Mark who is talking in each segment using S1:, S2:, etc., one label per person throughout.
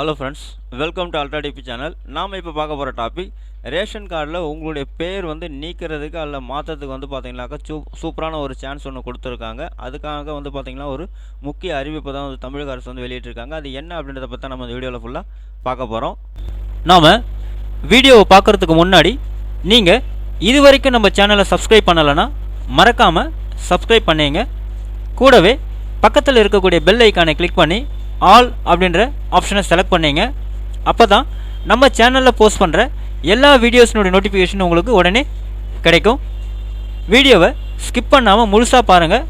S1: Hello friends welcome to ultra DP channel நாம் இப்போ பார்க்க போகிற டாபிக் ரேஷன் கார்டில் உங்களுடைய பேர் வந்து நீக்கிறதுக்கு அல்ல மாற்றத்துக்கு வந்து பார்த்தீங்கன்னாக்கா சூ சூப்பரான ஒரு சான்ஸ் ஒன்று கொடுத்துருக்காங்க. அதுக்காக வந்து பார்த்தீங்கன்னா ஒரு முக்கிய அறிவிப்பு தான் வந்து தமிழக அரசு வந்து வெளியிட்டிருக்காங்க. அது என்ன அப்படின்றத பற்றி நம்ம இந்த வீடியோவில் ஃபுல்லாக பார்க்க போகிறோம்
S2: நாம் வீடியோவை பார்க்குறதுக்கு முன்னாடி நீங்கள் இது வரைக்கும் நம்ம சேனலை சப்ஸ்கிரைப் பண்ணலைன்னா மறக்காமல் சப்ஸ்கிரைப் பண்ணிங்க. கூடவே பக்கத்தில் இருக்கக்கூடிய பெல் ஐக்கானை கிளிக் பண்ணி ஆல் அப்படின்ற ஆப்ஷனை செலக்ட் பண்ணீங்க. அப்போ தான் நம்ம சேனலில் போஸ்ட் பண்ணுற எல்லா வீடியோஸினுடைய நோட்டிஃபிகேஷன் உங்களுக்கு உடனே கிடைக்கும். வீடியோவை ஸ்கிப் பண்ணாமல் முழுசாக பாருங்கள்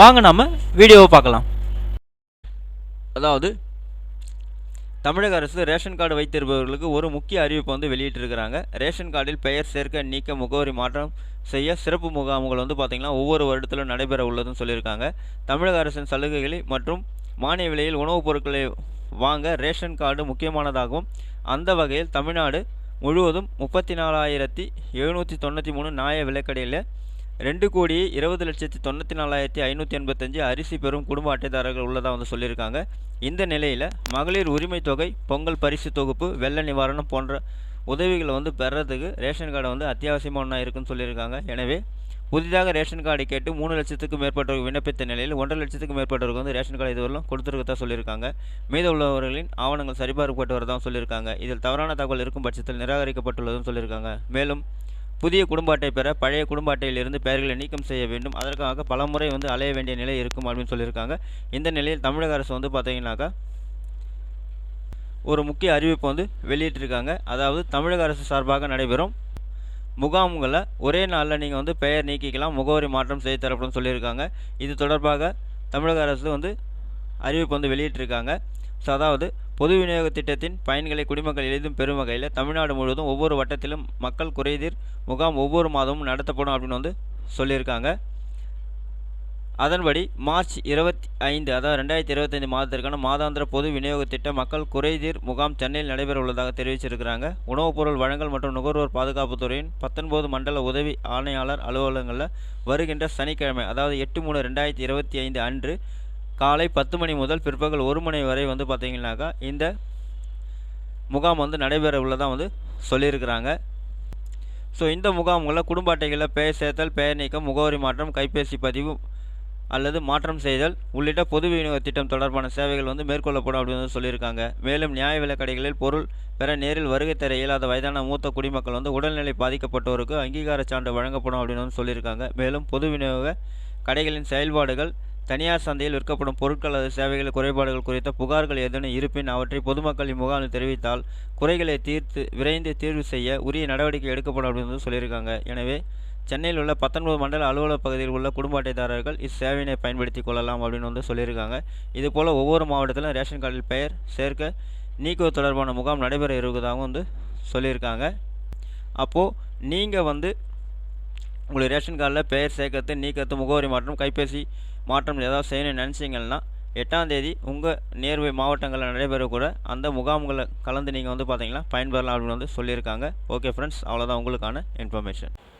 S2: வாங்க நாம் வீடியோவை பார்க்கலாம்.
S1: அதாவது தமிழக அரசு ரேஷன் கார்டு வைத்திருப்பவர்களுக்கு ஒரு முக்கிய அறிவிப்பு வந்து வெளியிட்டிருக்கிறாங்க. ரேஷன் கார்டில் பெயர் சேர்க்க நீக்க முகவரி மாற்றம் செய்ய சிறப்பு முகாம்கள் வந்து பார்த்திங்கன்னா ஒவ்வொரு வருடத்திலும் நடைபெற உள்ளதுன்னு சொல்லியிருக்காங்க. தமிழக அரசின் சலுகைகளை மற்றும் மானிய விலையில் உணவுப் பொருட்களை வாங்க ரேஷன் கார்டு முக்கியமானதாகவும் அந்த வகையில் தமிழ்நாடு முழுவதும் முப்பத்தி நாலாயிரத்தி எழுநூற்றி தொண்ணூற்றி மூணு நியாய விலைக்கடையில் ரெண்டு கோடி இருபது லட்சத்தி தொண்ணூற்றி நாலாயிரத்தி ஐநூற்றி எண்பத்தஞ்சு அரிசி பெறும் குடும்ப அட்டைதாரர்கள் உள்ளதாக வந்து சொல்லியிருக்காங்க. இந்த நிலையில் மகளிர் உரிமை தொகை பொங்கல் பரிசு தொகுப்பு வெள்ள நிவாரணம் போன்ற உதவிகளை வந்து பெறதுக்கு ரேஷன் கார்டு வந்து அத்தியாவசியமாக ஒன்றா இருக்குன்னு சொல்லியிருக்காங்க. எனவே புதிதாக ரேஷன் கார்டை கேட்டு மூணு லட்சத்துக்கு மேற்பட்டவர்கள் விண்ணப்பித்த நிலையில் ஒன்றரை லட்சத்துக்கு மேற்பட்டவருக்கு வந்து ரேஷன் கார்டு இதுவரையும் கொடுத்துருக்கதா சொல்லியிருக்காங்க. மீத உள்ளவர்களின் ஆவணங்கள் சரிபார்க்கப்பட்டு வரதான் சொல்லியிருக்காங்க. இதில் தவறான தகவல் இருக்கும் பட்சத்தில் நிராகரிக்கப்பட்டுள்ளதும் சொல்லியிருக்காங்க. மேலும் புதிய குடும்ப அட்டை பெற பழைய குடும்ப அட்டையிலிருந்து பெயர்களை நீக்கம் செய்ய வேண்டும். அதற்காக பல முறை வந்து அலைய வேண்டிய நிலை இருக்கும் அப்படின்னு சொல்லியிருக்காங்க. இந்த நிலையில் தமிழக அரசு வந்து பார்த்தீங்கன்னாக்கா ஒரு முக்கிய அறிவிப்பு வந்து வெளியிட்டிருக்காங்க. அதாவது தமிழக அரசு சார்பாக நடைபெறும் முகாம்களை ஒரே நாளில் நீங்கள் வந்து பெயர் நீக்கிக்கலாம் முகவரி மாற்றம் செய்து தரப்படும் சொல்லியிருக்காங்க. இது தொடர்பாக தமிழக அரசு வந்து அறிவிப்பு வந்து வெளியிட்டிருக்காங்க. ஸோ அதாவது பொது விநியோக திட்டத்தின் பயன்களை குடிமக்கள் எளிதும் பெறும் வகையில் தமிழ்நாடு முழுவதும் ஒவ்வொரு வட்டத்திலும் மக்கள் குறைதீர் முகாம் ஒவ்வொரு மாதமும் நடத்தப்படும் அப்படின்னு வந்து சொல்லியிருக்காங்க. அதன்படி மார்ச் இருபத்தி ஐந்து அதாவது ரெண்டாயிரத்தி இருபத்தைந்து மாதத்திற்கான மாதாந்திர பொது விநியோக திட்ட மக்கள் குறைதீர் முகாம் சென்னையில் நடைபெற உள்ளதாக தெரிவிச்சிருக்கிறாங்க. உணவுப் பொருள் வழங்கல் மற்றும் நுகர்வோர் பாதுகாப்புத் துறையின் பத்தொன்பது மண்டல உதவி ஆணையாளர் அலுவலகங்களில் வருகின்ற சனிக்கிழமை அதாவது எட்டு மூணு ரெண்டாயிரத்தி இருபத்தி ஐந்து அன்று காலை பத்து மணி முதல் பிற்பகல் ஒரு மணி வரை வந்து பார்த்தீங்கன்னாக்கா இந்த முகாம் வந்து நடைபெற உள்ளதாக வந்து சொல்லியிருக்கிறாங்க. ஸோ இந்த முகாம்களில் குடும்ப அட்டைகளில் பெயர் சேர்த்தல் பெயர் நீக்கம் முகவரி மாற்றம் கைபேசி பதிவு அல்லது மாற்றம் செய்தல் உள்ளிட்ட பொது விநியோக திட்டம் தொடர்பான சேவைகள் வந்து மேற்கொள்ளப்படும் அப்படின்னு வந்து சொல்லியிருக்காங்க. மேலும் நியாய விலைக்கடைகளில் பொருள் பெற நேரில் வருகை தர இயலாத வயதான மூத்த குடிமக்கள் வந்து உடல்நிலை பாதிக்கப்பட்டோருக்கு அங்கீகார சான்று வழங்கப்படும் அப்படின்னு வந்து சொல்லியிருக்காங்க. மேலும் பொது விநியோக கடைகளின் செயல்பாடுகள் தனியார் சந்தையில் விற்கப்படும் பொருட்கள் அல்லது சேவைகள் குறைபாடுகள் குறித்த புகார்கள் ஏதேனும் இருப்பின் அவற்றை பொதுமக்கள் இம்முகாமில் தெரிவித்தால் குறைகளை தீர்த்து விரைந்து தீர்வு செய்ய உரிய நடவடிக்கை எடுக்கப்படும் அப்படின்னு சொல்லியிருக்காங்க. எனவே சென்னையில் உள்ள பத்தொன்பது மண்டல அலுவலக பகுதியில் உள்ள குடும்ப அட்டைதாரர்கள் இச்சேவையினை பயன்படுத்தி கொள்ளலாம் அப்படின்னு வந்து சொல்லியிருக்காங்க. இதுபோல் ஒவ்வொரு மாவட்டத்திலும் ரேஷன் கார்டில் பெயர் சேர்க்க நீக்குவது தொடர்பான முகாம் நடைபெற இருப்பதாகவும் வந்து சொல்லியிருக்காங்க. அப்போது நீங்கள் வந்து உங்களுடைய ரேஷன் கார்டில் பெயர் சேர்க்கறது நீக்கிறது முகவரி மாற்றம் கைபேசி மாற்றம் ஏதாவது செய்யணும்னு நினச்சிங்கன்னா எட்டாம் தேதி உங்கள் நேர்வை மாவட்டங்களில் நடைபெறக்கூட அந்த முகாம்களை கலந்து நீங்கள் வந்து பார்த்தீங்கன்னா பயன்பெறலாம் அப்படின்னு வந்து சொல்லியிருக்காங்க. ஓகே ஃப்ரெண்ட்ஸ் அவ்வளோதான் உங்களுக்கான இன்ஃபர்மேஷன்